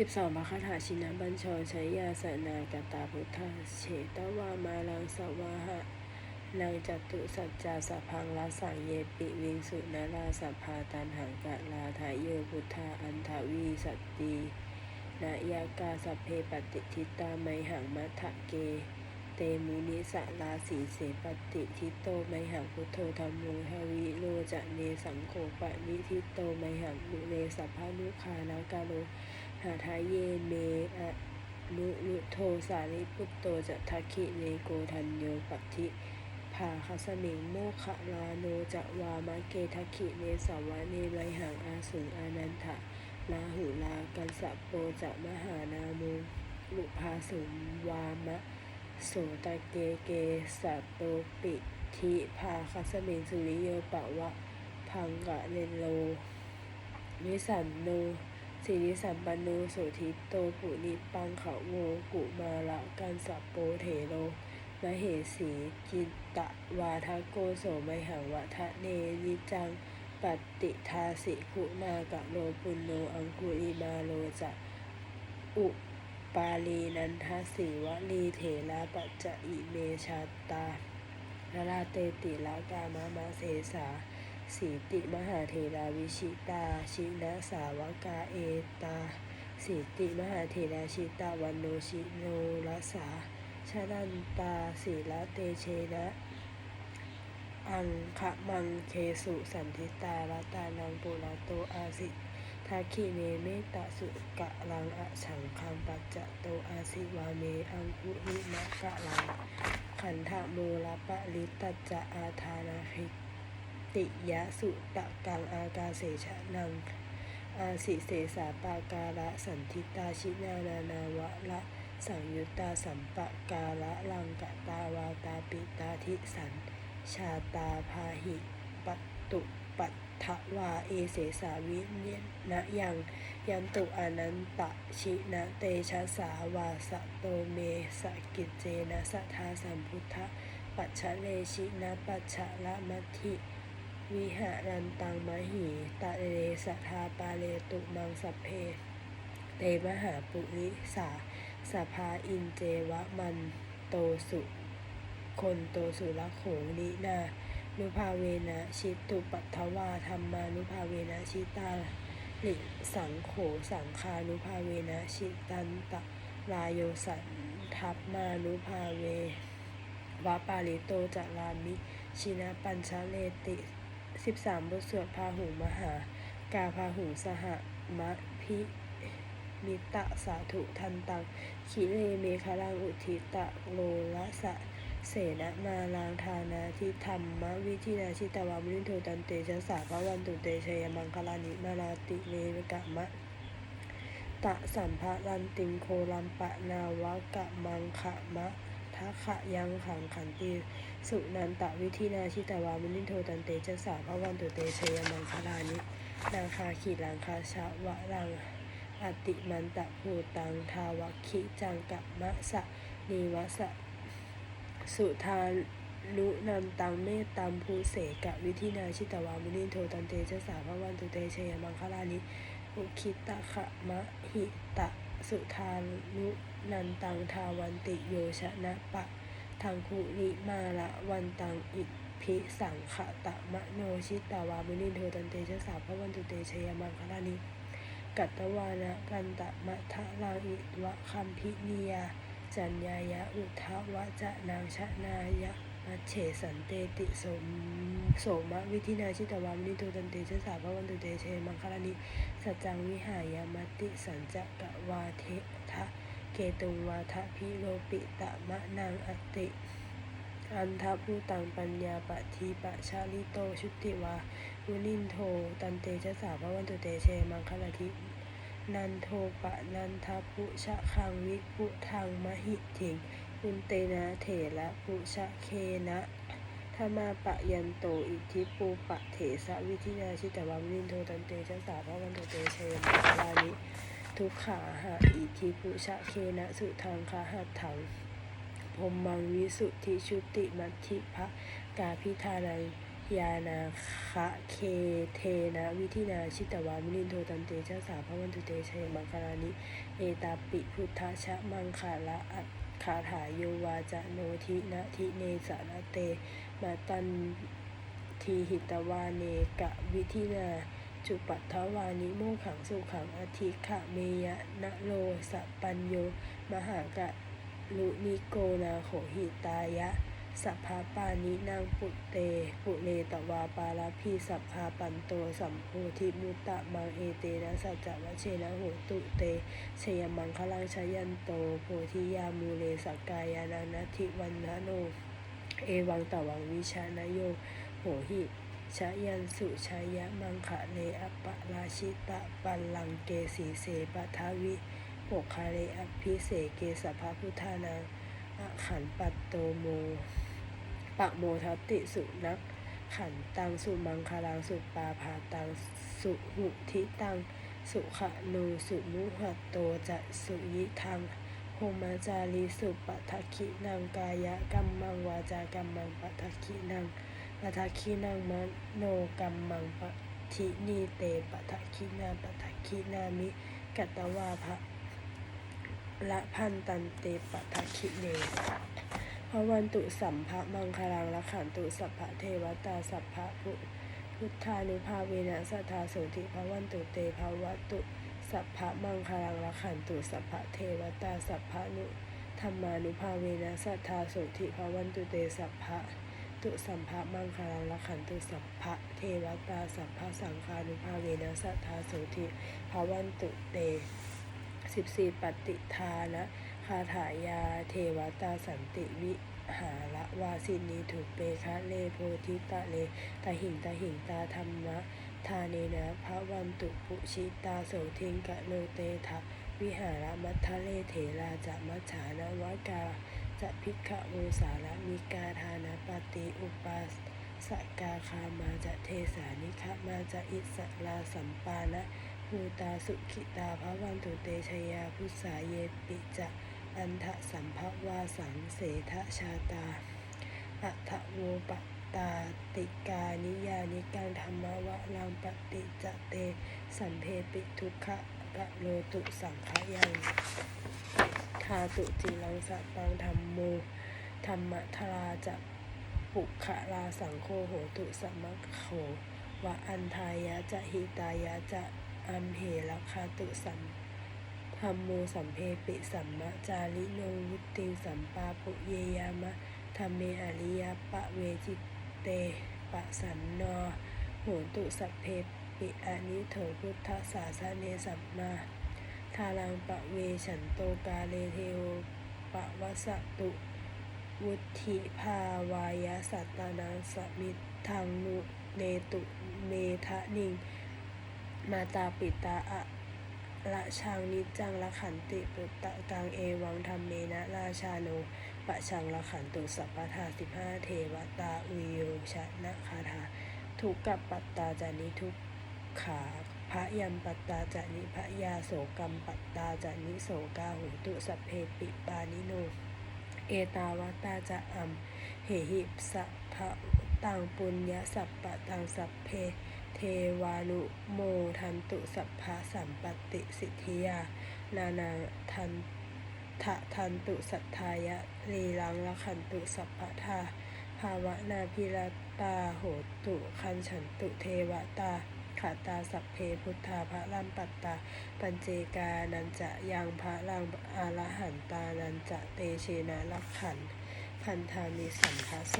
สิบสองมคถาชินะบัญชรชัยาสนากตาพุทธาเฉตวามาลังสวาหะนางจตุสัจจาสพังลาสังเยปิวิงสุนาราสัพพาตันหังกะลาทายโยพุทธาอันทวีสัตตีนายากาสัพเพปฏิทิตาไมหังมัทะเก เตมุนิสะลาสีเสปฏิทิโตไมหังพุทโธธรรมโมหวิโลจะเนสังโฆปะนิทิโตไมหังมุเนสัพพานุคานากาโล หาทายเยเมอะนุนุโทสาริปุตโตจะทักขิเนโกทันโยปัติภาคสมิงโมขลาโนจะวามะเกทักขิเนสวะเนไมหังอาสุงอานันทะลาหุลากันสะโปจะมหานาโมลุภาสุงวามะโสตะเกเกสัตโตปิทิภาคสเมิงสุริโยปะวะพังกะเนโลนิสันโน สิริสัมปันโนโสธิโตปุนิปังเขาโวกุมาละกันสัปโปเถโลมเหสีจิตตะวาทะโกโสไมหังวะทะเนนิจังปฏิทาสิคุณากะโลปุนโนอังคุลิมาโลจะอุปาลีนันทสีวลีเถระปัจจะอิเมชาตาลลาเตติลากามะมาเสสา สีติมหาเทราวิชิตา ชินะสาวกาเอตา สีติมหาเทราชิตาวันโนชิโนรสาชาดันตาสีละเตเชนะอังคะมังเคสุสันทิตาลตานังปุระโตอาสิทาคิเนเมตตาสุกะลังอะฉังคังปัจจะโตอาสิวาเมอังคุริมะกะลังขันธะโมลปะลิตตจะอาทานาภิ ติยะสุตะกังอากาเสชะนัง อาสิเสสาปาการะสันทิตาชินานานาวะละสังยุตตาสัมปะการะลังกะตาวาตาปิตาทิสัน ชาตาพาหิปัตตุปัตถวาเอเสสาวิเนนะยังยันตุอนันตะชินะเตชะสาวาสะโตเมสะกิจเจนะสัทธาสัมพุทธปัจฉเลชินะปัจฉละมัทธิ วิหารันตังมหิตะเลสทาปาเลตุมังสัพเพ เตมหาปุริสาสภาอินเจวะมันโตสุคนโตสุละโขนินานุภาเวนะชิตุปัทถวาธรรมานุภาเวนะชิตาลิสังโขสังคานุภาเวนะชิตันตะลายโยสันทัพมานุภาเววะปาลิโตจะลามิ ชินะปัญชาเลติ 13บทสวดพาหุงมหากาพาหุงสหมะพิมิตะสาธุทันตังคิเลเมฆลังอุทิตะโลละสะเสนะมาลางทานาทิธรรมวิธินาชิตวามุนิโทตันเตชะสาพระวันตุเตชยมังคลานิมาลาติเนกะมะตะสัมภะรันติงโคลัมปะนาวะกะมังขะมะ ทะขะยังขังขันติสุนันตะวิธินาชิตวามุนิโทตันเตชะสาพระวันตุเตชยมังคลานินาคาขีลังคาชะวะรังอติมันตะภูตังทาวะคิจังกะมะสะนีวะสะสุทานุนันตังเมตตัมภูเสกะวิธินาชิตวามุนิโทตันเตชะสาพระวันตุเตชยมังคลานิอุคิตะขะมะหิตะ สุทานุนันตังทาวันติโยชนะปะทังคุริมาละวันตังอิพิสังขะตะมะโนชิตาวามุนิโทตันเตชะสาพระวันตุเตชยมังคลานิกัตตวานะกันตะมะทะลังอิวะคัมพิเนิยจัญญายะอุทวะจะนางชะนายะ มัชเฉสันเตติสมโสมะวิธินาชิตวามนิโทตันเตชะสาพระวันตุเตเชมังคลานิสัจจังวิหายามติสัญจะกะวาเททะเกตุงวาทะพิโลปิตะมะนางอติอันทะผู้ตังปัญญาปะทีปะชาลิโตชุติวามุนินโทตันเตชะสาพระวันตุเตเชมังคลาทินันโทปะนันทปุชะคังวิปุทังมหิถิง อุนเตนะเถระปุชะเคนะธรรมาปะยันโตอิทิปูปะเถสะวิธินาชิตวัมนินโทตันเตชะสาพระวันโตเตเชมังคลานิทุกขาหะอิทิปุชะเคนะสุทังคาหัตถังพรหมังวิสุทธิชุติมัทิภะกาพิธานังยานาคะเคเทนะวิธินาชิตวามิลินโทตันเตชะสาพระวันตุเตชัยมังคลานิ เอตาปิพุทธชะมังคาละอัต คาถาโยวาจะโนทินะทิเนสานะเต มาตันทีหิตวาเนกะวิธินาจุปัทถวานิโมขังสุขังอธิขะเมยะนะโลสะปัญโย มหากะลุนิโกนาโขหิตายะ สัพพาปานินางปุเต ปุเรตวาปาลพีสัพพาปันโตสัมโพธิมุตตะมังเอเตนะสัจจะวะเชนะโหตุเตชยมังคลังชยันโต โพธิยามูเลสกกายานานัติวันนะโน เอวังตวังวิชานโยโหหิชายันสุชายะมังคะเลอปะราชิตะปัลลังเกสีเสปทาวิปกคาเลอภิเสเกสัพพพุทธานังอขันปัตโตโม ปะโมทัตติสุนักขันตังสุมังคลังสุปาพาตังสุหุทิตัง สุขะนูสุมุหัตโตจะสุยิทังโหมาจารีสุปะทักขินังกายะกัมมังวาจากัมมังปะทักขินังปะทักขินังมโนกัมมังปะทินีเตปะทักขินาปะทักขินามิกัตวาภะละพันตันเตปะทักขิเน ระวันตุสัมภะมังคลังละขันตุสัพพะเทวตาสัพพะพุพุทธานุภาเวนะสัทธาโสติพระวันตุเตภาวัตุสัพพะมังคลังละขันตุสัพพะเทวตาสัพพะนุธรรมานุภาเวนะสัทธาโสติพระวันตุเตสัพพะตุสัมภะมังคลังละขันตุสัพพะเทวตาสัพพะสังฆานุภาเวนะสัทธาโสติพระวันตุเตสิบสี่ปฏิทานะ คาถายาเทวตาสันติวิหาระวาสินีถูกเปคะเลโพธิตะเลตาหิงตาหิงตาธรรมะทาเนนะพระวันตุปุชิตาโสทิงกะโลเตทะวิหารมัทะเลเถราจะมัจฉานวกาจะพิกขโวสาระมิกาทานาปฏิอุปาสกาคามาจะเทสานิคะมาจะอิสลาสัมปานะภูตาสุขิตาพระวันตุเตชยาพุสาเยปิจะ อันทะสัมภวาสังเสทะชาตาอัทโวปตาติกานิยานิการธรรมวะลังปฏิจเต สัมเพปิทุกขะกะโลตุสังขยังทาตุจิลังสัตตังธรรมโมธรรมทราจะปุขะลาสังโฆโหตุสัมมะโขวะอันทายะจะหิตายะจะอัมเหรคาตุสัม ธรรมโมสัมเพปิสัมมะจาริโนวุติงสัมปาปุเยยามะธรรมเมอริยปะเวจิตเตปะสันนอโหตุสัพเพปิอานิโถพุทธศาสเนสัมมาทารังปะเวฉันโตกาเลเทโอปะวะสะตุวุธิภาวายะสัตตานังสมิทางนุเนตุเมทะนิง มาตาปิตาอะ ละชังนิจจังละขันติปุตตะกังเอวังธรรมเมนะราชาโนปะชังละขันตุสัพพทาสิบห้าเทวตาอุโยชนะคาถาทุกกับปัตตาจานิทุกขาพระยัมปัตตาจานิพระยาโสกัมปัตตาจานิโสกาหุตุสัพเพปิปานิโน เอตาวตาจะอัมเหหิสัพพะตังปุญญาสัพปะตังสัพเพ เทวานุโมทันตุสัพพะสัมปติสิทธิยา นานาทันทะทันตุสัทธายะลีลังละขันตุสัพพะทาภาวะนาพิรตาโหตุคันฉันตุเทวตาขาตาสัพเพพุทธาพระลัมปัตตา ปัญเจกานันจะยังพระลังอาลหันตานันจะเตเชนะลักขันพันธามิสัมภะโส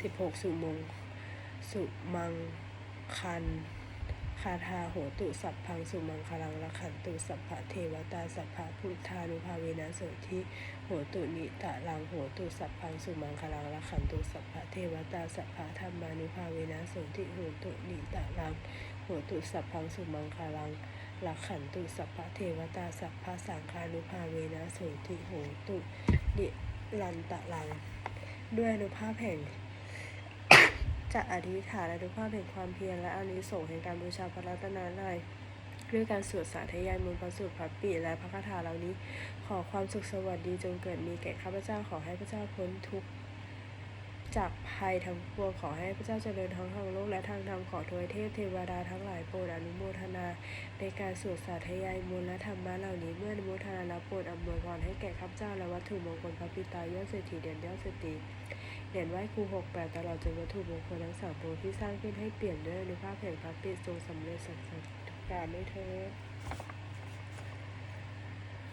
สิบหกสุมง สุมัง คันคาถาโหตุสัพพังสุมังคลังละขันตุสัพพะเทวตาสัพพะพุทธานุภาเวนะโสทิโหตุนิตะลังโหตุสัพพังสุมังคลังละขันตุสัพพะเทวตาสัพพะธรรมานุภาเวนะโสทิโหตุนิตะลังโหตุสัพพังสุมังคลังละขันตุสัพพะเทวตาสัพพะสังฆานุภาเวนะโสทิโหตุนิลันตะลัง ด้วยอนุภาพแห่ง จะอธิษฐานอนุภาพแห่งความเพียรและอานิสงส์แห่งการบูชาพระรัตนตรัยด้วยการสวดสาธยายมนต์พระสูตรพระปิและพระคาถาเหล่านี้ ขอความสุขสวัสดีจงเกิดมีแก่ข้าพเจ้าขอให้พระเจ้าพ้นทุกข์จากภัยทั้งปวงขอให้พระเจ้าเจริญทั้งทางโลกและทางธรรมขอทวยเทพเทวดาทั้งหลายโปรดอนุโมทนา ในการสวดสาธยายมนต์และธรรมะเหล่านี้เมื่ออนุโมทนาแล้วโปรดอำนวยพรให้แก่ข้าพเจ้าและวัตถุมงคลพระปิตายอดเศรษฐีเด่นยอดเศรษฐี เหรียญไหว้ครูหกแปดตลอดจนวัตถุมงคลทั้งสามปวงที่สร้างขึ้นให้เปลี่ยนด้วยอนุภาพแห่งพระปิตรทรงสำเร็จสักสักการด้วยเธอ